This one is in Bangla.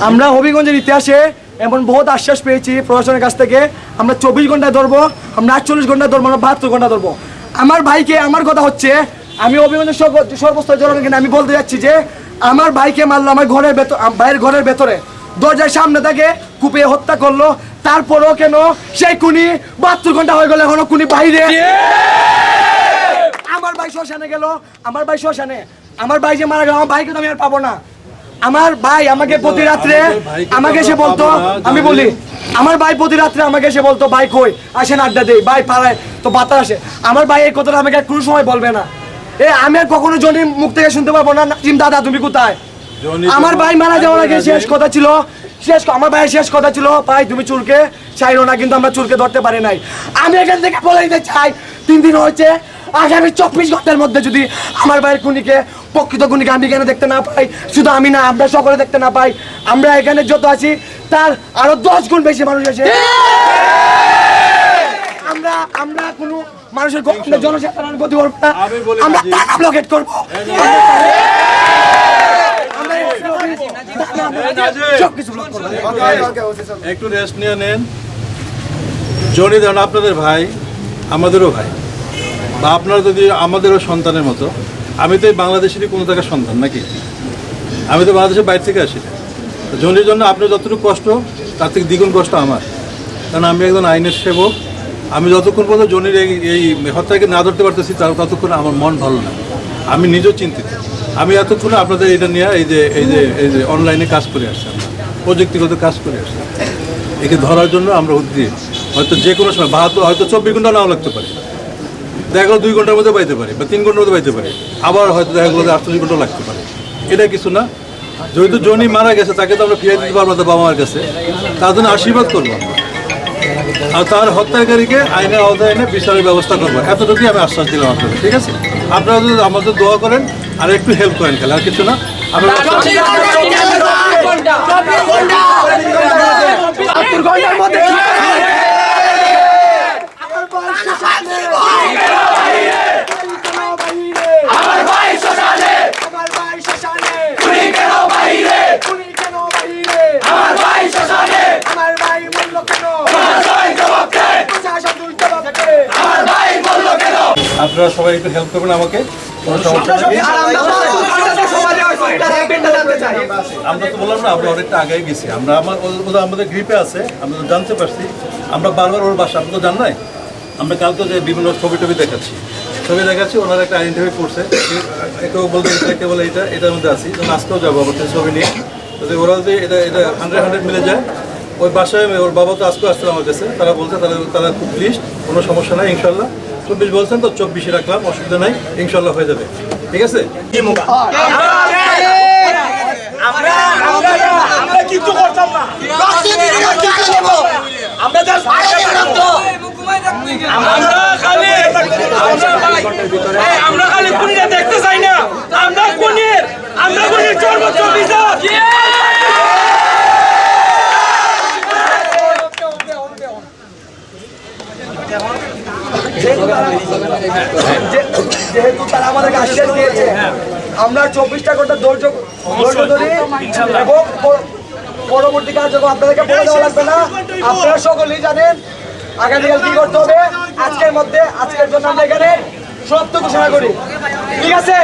আমরা হবিগঞ্জের ইতিহাসে এমন বহুত আশ্বাস পেয়েছি প্রশাসনের কাছ থেকে। আমরা চব্বিশ ঘন্টায় ধরবো, আমরা আটচল্লিশ ঘন্টায় ধরবো, আমরা বাহাত্তর ঘণ্টা ধরবো। আমার ভাইকে আমার কথা হচ্ছে, আমি হবিগঞ্জের সর্ব- সর্বস্তর জনগণকে আমি বলতে যাচ্ছি যে, আমার ভাইকে মারলো আমার ঘরের ভেতর ভাইয়ের ঘরের ভেতরে। দরজার সামনে থেকে কুপিয়ে হত্যা করল, তারপরেও কেন সেই কুনি বাহাত্তর ঘণ্টা হয়ে গেল এখনও কুনি বাইরে। আমার ভাই শ্মশানে গেল, আমার ভাই শ্মশানে। আমার ভাই যে মারা গেল, আমার ভাইকে তো আমি আর পাবো না। আমার ভাই আমাকে প্রতি রাত্রে আমাকে এসে বলতো আমি বলি আমার ভাই প্রতি রাত্রে আমাকে এসে বলতো ভাই কই? আসেন আড্ডা দেই ভাই পাড়ায় তো বাতাস আসে। আমার ভাই এই কথাটা আমাকে কোনো সময় বলবে না। এ আমি আর কখনো জনি মুখ থেকে শুনতে পারব না নাজিম দাদা তুমি কোথায়? আমার ভাই মারা যাওয়ার আগে শেষ কথা ছিল শেষ আমার ভাইয়ের শেষ কথা ছিল ভাই তুমি চুরকে চাইলো না কিন্তু আমরা চুলকে ধরতে পারি নাই। আমি এখান থেকে বলে দিতে চাই তিন দিন হয়েছে আগামী চব্বিশ ঘণ্টার মধ্যে যদি আমার ভাইয়ের খুনিকে প্রকৃত খুনিকে আমি এখানে দেখতে না পাই শুধু আমি না আমরা সকলে দেখতে না পাই। আমরা এখানে যত আছি তার আরও দশ গুণ বেশি মানুষ আছে। আমরা আমরা কোনো মানুষের জনসাধারণের গতি করব না। আমরা টাকা ব্লকেট করব। একটু রেস্ট নিয়ে নেন। জনি ধরুন আপনাদের ভাই আমাদেরও ভাই। বা আপনারা যদি আমাদেরও সন্তানের মতো। আমি তো এই বাংলাদেশেরই কোনো জায়গার সন্তান নাকি? আমি তো বাংলাদেশের বাইরে থেকে আসি। জনির জন্য আপনার যতটুকু কষ্ট, তার থেকে দ্বিগুণ কষ্ট আমার। কারণ আমি একজন আইনের সেবক। আমি যতক্ষণ পর্যন্ত জনির এই হত্যাকে না ধরতে পারতেছি, তার ততক্ষণ আমার মন ভালো না। আমি নিজেও চিন্তিত। আমি এতক্ষণে আপনাদের এটা নিয়ে এই যে এই যে এই যে অনলাইনে কাজ করে আসছি প্রযুক্তিগত কাজ করে আসছি। একে ধরার জন্য আমরা উদ্গ্রীব। হয়তো যে কোনো সময়, বাহাত্তর, হয়তো চব্বিশ ঘণ্টা নাও লাগতে পারে। দেখা গেলো দুই ঘণ্টার মধ্যে পাইতে পারে বা তিন ঘণ্টার মধ্যে পাইতে পারে আবার হয়তো দেখা গেলো যে আটচল্লিশ ঘণ্টা লাগতে পারে এটা কিছু না যেহেতু জনি মারা গেছে তাকে তো আমরা ফিরিয়ে দিতে পারব না বাবা মার কাছে তার জন্য আশীর্বাদ করব আমরা আর তার হত্যাকারীকে আইনের আওতায় এনে বিচারের ব্যবস্থা করব এতটুকুই আমি আশ্বাস দিলাম আপনাদের ঠিক আছে আপনারা যদি আমাদের দোয়া করেন আর একটু হেল্প করেন খেলে আর কিছু না আপনারা বাহাত্তর ঘণ্টার মধ্যে আমার ভাই শ্মশানে আমার ভাই শ্মশানে খুনি কেন বাইরে খুনি কেন বাইরে আমার ভাই শ্মশানে আমার ভাই মূল্য কেন আমার ভাই জবাব দে প্রশাসন দুই জবাব দে আমার ভাই মূল্য কেন আপনারা সবাই একটু হেল্প করবেন আমাকে। কোনো সমস্যা আমরা তো বললাম না আমরা অনেকটা আগে গেছি। আমরা আমার আমাদের গ্রিপে আছে আমরা তো জানতে পারছি। আমরা বারবার ওর বাসা আপনি তো জান নাই? আমরা কালকে যে বিভিন্ন ছবি টবি দেখাচ্ছি। ছবি দেখাচ্ছি ওনারা একটা আইডেন্টিফাই করছে। কেউ বলতে এটা কেউ বলে এটা এটার মধ্যে আছি। আজকেও যাব সেই ছবি নিয়ে। যদি ওরা যদি এটা এটা হান্ড্রেড হান্ড্রেড মিলে যায় ওই বাসায় ওর বাবা তো আজকেও আসছিল আমার কাছে। তারা বলছে তারা তারা খুব প্লিজ কোনো সমস্যা নাই, ইনশাল্লাহ। চব্বিশ বলছেন তো, চব্বিশে রাখলাম, অসুবিধা নাই, ইনশাল্লাহ হয়ে যাবে। ঠিক আছে? আমরা খালি আমরা দেখতে চাই না। আমরা যেহেতু তারা আমাদেরকে আশ্বাস দিয়েছে, আমরা চব্বিশটা ঘণ্টা ধৈর্য ধৈর্য ধরি এবং পর- পরবর্তী কার্যক্রম আপনাদেরকে বলে দেওয়া লাগবে না। আপনারা সকলেই জানেন আগামীকাল কি করতে হবে? আজকের মধ্যে, আজকের জন্য আমরা এখানে সত্য ঘোষণা করি। ঠিক আছে?